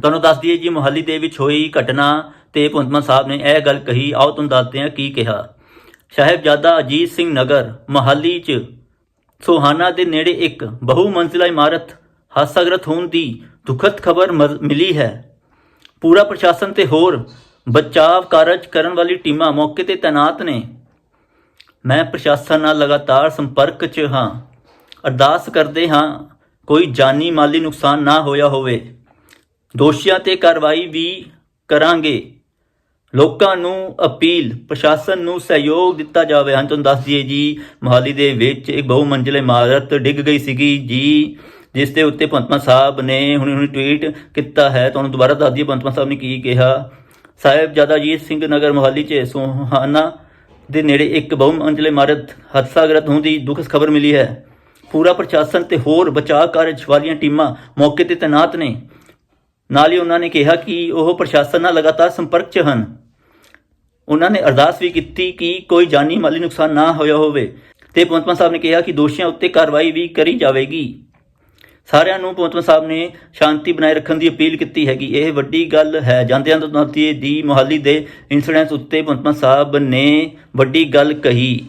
ਤੁਹਾਨੂੰ ਦੱਸ ਦਈਏ ਜੀ, ਮੁਹਾਲੀ ਦੇ ਵਿੱਚ ਹੋਈ ਘਟਨਾ ਤੇ ਭਗਵੰਤ ਸਾਹਿਬ ਨੇ ਇਹ ਗੱਲ ਕਹੀ। ਆਓ ਤੁਹਾਨੂੰ ਦੱਸਦੇ ਹਾਂ ਕੀ ਕਿਹਾ। ਸਾਹਿਬਜ਼ਾਦਾ ਅਜੀਤ ਸਿੰਘ ਨਗਰ, ਮੁਹਾਲੀ 'ਚ ਸੋਹਾਨਾ ਦੇ ਨੇੜੇ ਇੱਕ ਬਹੁ ਮੰਜ਼ਿਲਾ ਇਮਾਰਤ ਹਾਦਸਾਗ੍ਰਸਤ ਹੋਣ ਦੀ ਦੁਖਦ ਖਬਰ ਮਿਲੀ ਹੈ। ਪੂਰਾ ਪ੍ਰਸ਼ਾਸਨ ਤੇ ਹੋਰ ਬਚਾਵ ਕਾਰਜ ਕਰਨ ਵਾਲੀ ਟੀਮਾਂ ਮੌਕੇ ਤੇ ਤਾਇਨਾਤ ਨੇ। ਮੈਂ ਪ੍ਰਸ਼ਾਸਨ ਨਾਲ ਲਗਾਤਾਰ ਸੰਪਰਕ 'ਚ ਹਾਂ। ਅਰਦਾਸ ਕਰਦੇ ਹਾਂ, ਕੋਈ ਜਾਨੀ ਮਾਲੀ ਨੁਕਸਾਨ ਨਾ ਹੋਇਆ ਹੋਵੇ। ਦੋਸ਼ੀਆਂ ਤੇ ਕਾਰਵਾਈ ਵੀ ਕਰਾਂਗੇ। ਲੋਕਾਂ ਨੂੰ ਅਪੀਲ, ਪ੍ਰਸ਼ਾਸਨ ਨੂੰ ਸਹਿਯੋਗ ਦਿੱਤਾ ਜਾਵੇ। ਹਾਂ, ਤੁਹਾਨੂੰ ਦੱਸ ਦਈਏ ਜੀ, ਮੋਹਾਲੀ ਦੇ ਵਿੱਚ ਇੱਕ ਬਹੁ ਮੰਜ਼ਿਲਾ ਇਮਾਰਤ ਡਿੱਗ ਗਈ ਸੀਗੀ ਜੀ, ਜਿਸ ਦੇ ਉੱਤੇ ਭਗਵੰਤ ਸਾਹਿਬ ਨੇ ਹੁਣੇ ਹੁਣੇ ਟਵੀਟ ਕੀਤਾ ਹੈ। ਤੁਹਾਨੂੰ ਦੁਬਾਰਾ ਦੱਸ ਦਈਏ, ਭਗਵੰਤ ਸਾਹਿਬ ਨੇ ਕੀ ਕਿਹਾ? ਸਾਹਿਬਜ਼ਾਦਾ ਜੀਤ ਸਿੰਘ ਨਗਰ ਮੋਹਾਲੀ 'ਚ ਸੋਹਾਨਾ ਦੇ ਨੇੜੇ ਇੱਕ ਬਹੁ ਮੰਜ਼ਿਲਾ ਇਮਾਰਤ ਹਾਦਸਾਗ੍ਰਸਤ ਹੋਣ ਦੀ ਦੁੱਖ ਖਬਰ ਮਿਲੀ ਹੈ। ਪੂਰਾ ਪ੍ਰਸ਼ਾਸਨ ਤੇ ਹੋਰ ਬਚਾਅ ਕਾਰਜ ਵਾਲੀਆਂ ਟੀਮਾਂ ਮੌਕੇ ਤੇ ਤੈਨਾਤ ਨੇ। ਨਾਲ ਹੀ ਉਹਨਾਂ ਨੇ ਕਿਹਾ ਕਿ ਉਹ ਪ੍ਰਸ਼ਾਸਨ ਨਾਲ ਲਗਾਤਾਰ ਸੰਪਰਕ 'ਚ ਹਨ। ਉਹਨਾਂ ਨੇ ਅਰਦਾਸ ਵੀ ਕੀਤੀ ਕਿ ਕੋਈ ਜਾਨੀ ਮਾਲੀ ਨੁਕਸਾਨ ਨਾ ਹੋਇਆ ਹੋਵੇ ਤੇ ਭਗਵੰਤ ਸਾਹਿਬ ਨੇ ਕਿਹਾ ਕਿ ਦੋਸ਼ੀਆਂ ਉੱਤੇ ਕਾਰਵਾਈ ਵੀ ਕਰੀ ਜਾਵੇਗੀ। ਸਾਰਿਆਂ ਨੂੰ ਭਗਵੰਤ ਸਾਹਿਬ ਨੇ ਸ਼ਾਂਤੀ ਬਣਾਏ ਰੱਖਣ ਦੀ ਅਪੀਲ ਕੀਤੀ ਹੈਗੀ। ਇਹ ਵੱਡੀ ਗੱਲ ਹੈ। ਜਾਂਦਿਆਂ ਤੋਂ ਦੀ ਮੁਹਾਲੀ ਦੇ ਇਨਸੀਡੈਂਟਸ ਉੱਤੇ ਭਗਵੰਤ ਸਾਹਿਬ ਨੇ ਵੱਡੀ ਗੱਲ ਕਹੀ।